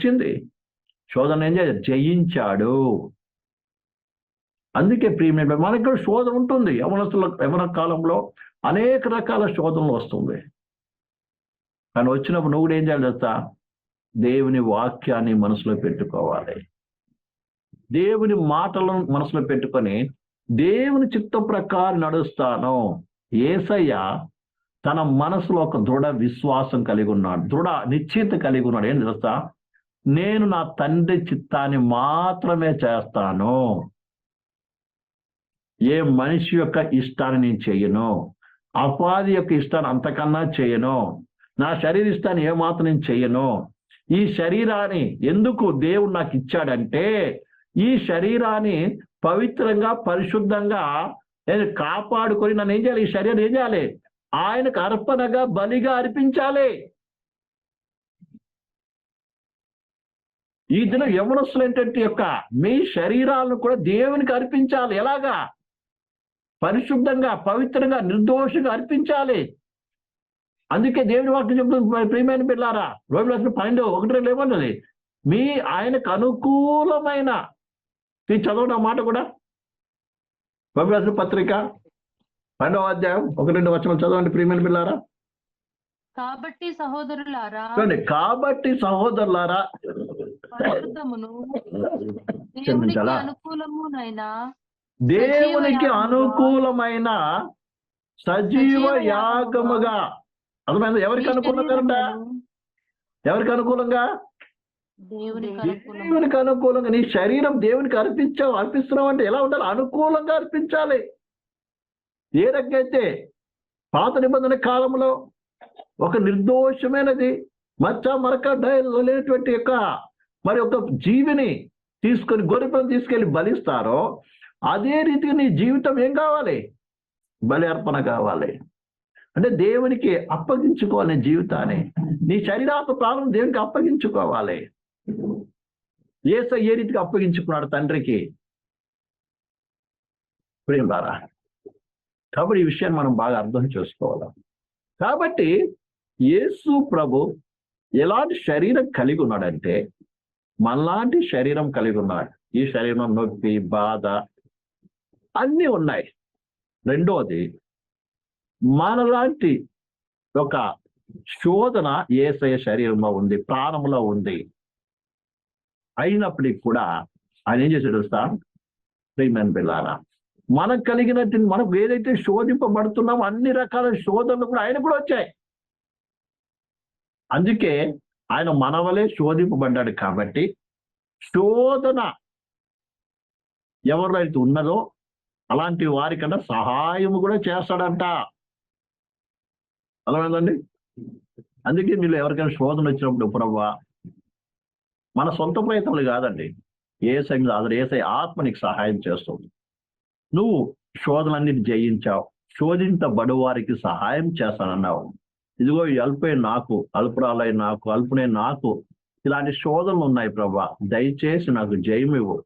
వచ్చింది. శోధన ఏం చేయాలి? జయించాడు. అందుకే ప్రియమైన మనకి కూడా శోధన ఉంటుంది. యవనస్తుల యవన కాలంలో అనేక రకాల శోధనలు వస్తుంది. కానీ వచ్చినప్పుడు నువ్వు కూడా ఏం చేయాలి తెలుసా? దేవుని వాక్యాన్ని మనసులో పెట్టుకోవాలి. దేవుని మాటలను మనసులో పెట్టుకొని దేవుని చిత్త ప్రకారం నడుస్తాను. ఏసయ్య తన మనసులో ఒక దృఢ విశ్వాసం కలిగి ఉన్నాడు. దృఢ నిశ్చిత కలిగి ఉన్నాడు. ఏం తెలుస్తా నేను నా తండ్రి చిత్తాన్ని మాత్రమే చేస్తాను. ఏ మనిషి యొక్క ఇష్టాన్ని నేను చేయను. అపాధి యొక్క ఇష్టాన్ని అంతకన్నా చేయను. నా శరీర ఇష్టాన్ని ఏమాత్రం నేను చేయను. ఈ శరీరాన్ని ఎందుకు దేవుడు నాకు ఇచ్చాడంటే ఈ శరీరాన్ని పవిత్రంగా పరిశుద్ధంగా నేను కాపాడుకొని నన్ను ఏం చేయాలి? ఈ శరీరం ఏం చేయాలి? ఆయనకు అర్పణగా బలిగా అర్పించాలి. ఈ దినం యవనస్తులు ఏంటంటే యొక్క మీ శరీరాలను కూడా దేవునికి అర్పించాలి. ఎలాగా? పరిశుద్ధంగా పవిత్రంగా నిర్దోషంగా అర్పించాలి. అందుకే దేవుని వాక్యం చెప్తుంది ప్రియమైన పిల్లారా రోమిలో పన్నెండు ఒకటి రెండు ఏమన్నది మీ ఆయనకు అనుకూలమైన ఈ చదవండి మాట కూడా. రోమిలో పత్రిక పన్నెండవ అధ్యాయం ఒకటి రెండు వచనం చదవండి ప్రియమైన పిల్లారా కాబట్టి సహోదరులారా కాబట్టి సహోదరులారా పరిశుద్ధమును దేవునికి దేవునికి అనుకూలమైన సజీవ యాగముగా. అర్థమైంది? ఎవరికి అనుకూలంగా ఎవరికి అనుకూలంగా? దేవునికి అనుకూలంగా. నీ శరీరం దేవునికి అర్పించావు అర్పిస్తున్నావు అంటే ఎలా ఉండాలి? అనుకూలంగా అర్పించాలి. ఏ రకైతే పాత నిబంధన కాలంలో ఒక నిర్దోషమైనది మచ్చ మరక డయలు లేనటువంటి యొక్క మరి ఒక జీవిని తీసుకొని గొర్రెపిల్లని తీసుకెళ్ళి బలిస్తారో అదే రీతిగా నీ జీవితం ఏం కావాలి? బలి అర్పణ కావాలి. అంటే దేవునికి అప్పగించుకోవాలి నీ జీవితాన్ని నీ శరీరాత్మ ప్రాణం దేవునికి అప్పగించుకోవాలి. ఏస ఏ రీతిగా అప్పగించుకున్నాడు తండ్రికి? ప్రేమ ప్రేమారా కాబట్టి ఈ విషయాన్ని మనం బాగా అర్థం చేసుకోవాలి. కాబట్టి యేసు ప్రభు ఎలాంటి శరీరం కలిగి ఉన్నాడంటే మనలాంటి శరీరం కలిగి ఉన్నాడు ఈ శరీరం నొప్పి బాధ అన్నీ ఉన్నాయి. రెండోది మనలాంటి ఒక శోధన ఏసయ శరీరంలో ఉంది ప్రాణంలో ఉంది. అయినప్పటికీ కూడా ఆయన ఏం చేశాడు తెలుసా? ప్రియమైన పిల్లారా మనకు కలిగినట్టు మనకు ఏదైతే శోధింపబడుతున్నామో అన్ని రకాల శోధనలు కూడా ఆయన కూడా వచ్చాయి. అందుకే ఆయన మనవలే శోధింపబడ్డాడు కాబట్టి శోధన ఎవరిలో అయితే ఉన్నదో అలాంటి వారికన్నా సహాయం కూడా చేస్తాడంట. అర్థమైందండి? అందుకే మీరు ఎవరికైనా శోధన వచ్చినప్పుడు ప్రభా మన సొంత ప్రయత్నాలు కాదండి. ఏ సంగతి ఏసై ఆత్మ నీకు సహాయం చేస్తుంది. నువ్వు శోధనన్నిటి జయించావు. శోధించబడు వారికి సహాయం చేస్తానన్నావు. ఇదిగో ఈ అల్పే నాకు అల్పురాలై నాకు అల్పునే నాకు ఇలాంటి శోధనలు ఉన్నాయి ప్రభా. దయచేసి నాకు జయమివ్వు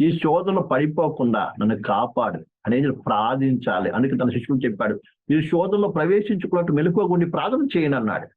ఈ శోధనలు పడిపోకుండా నన్ను కాపాడు. అనేది ప్రార్థించాలి. అందుకే తన శిష్యులు చెప్పాడు ఈ శోధనలో ప్రవేశించుకున్నట్టు మెలుకోకుండా ప్రార్థన చేయను అన్నాడు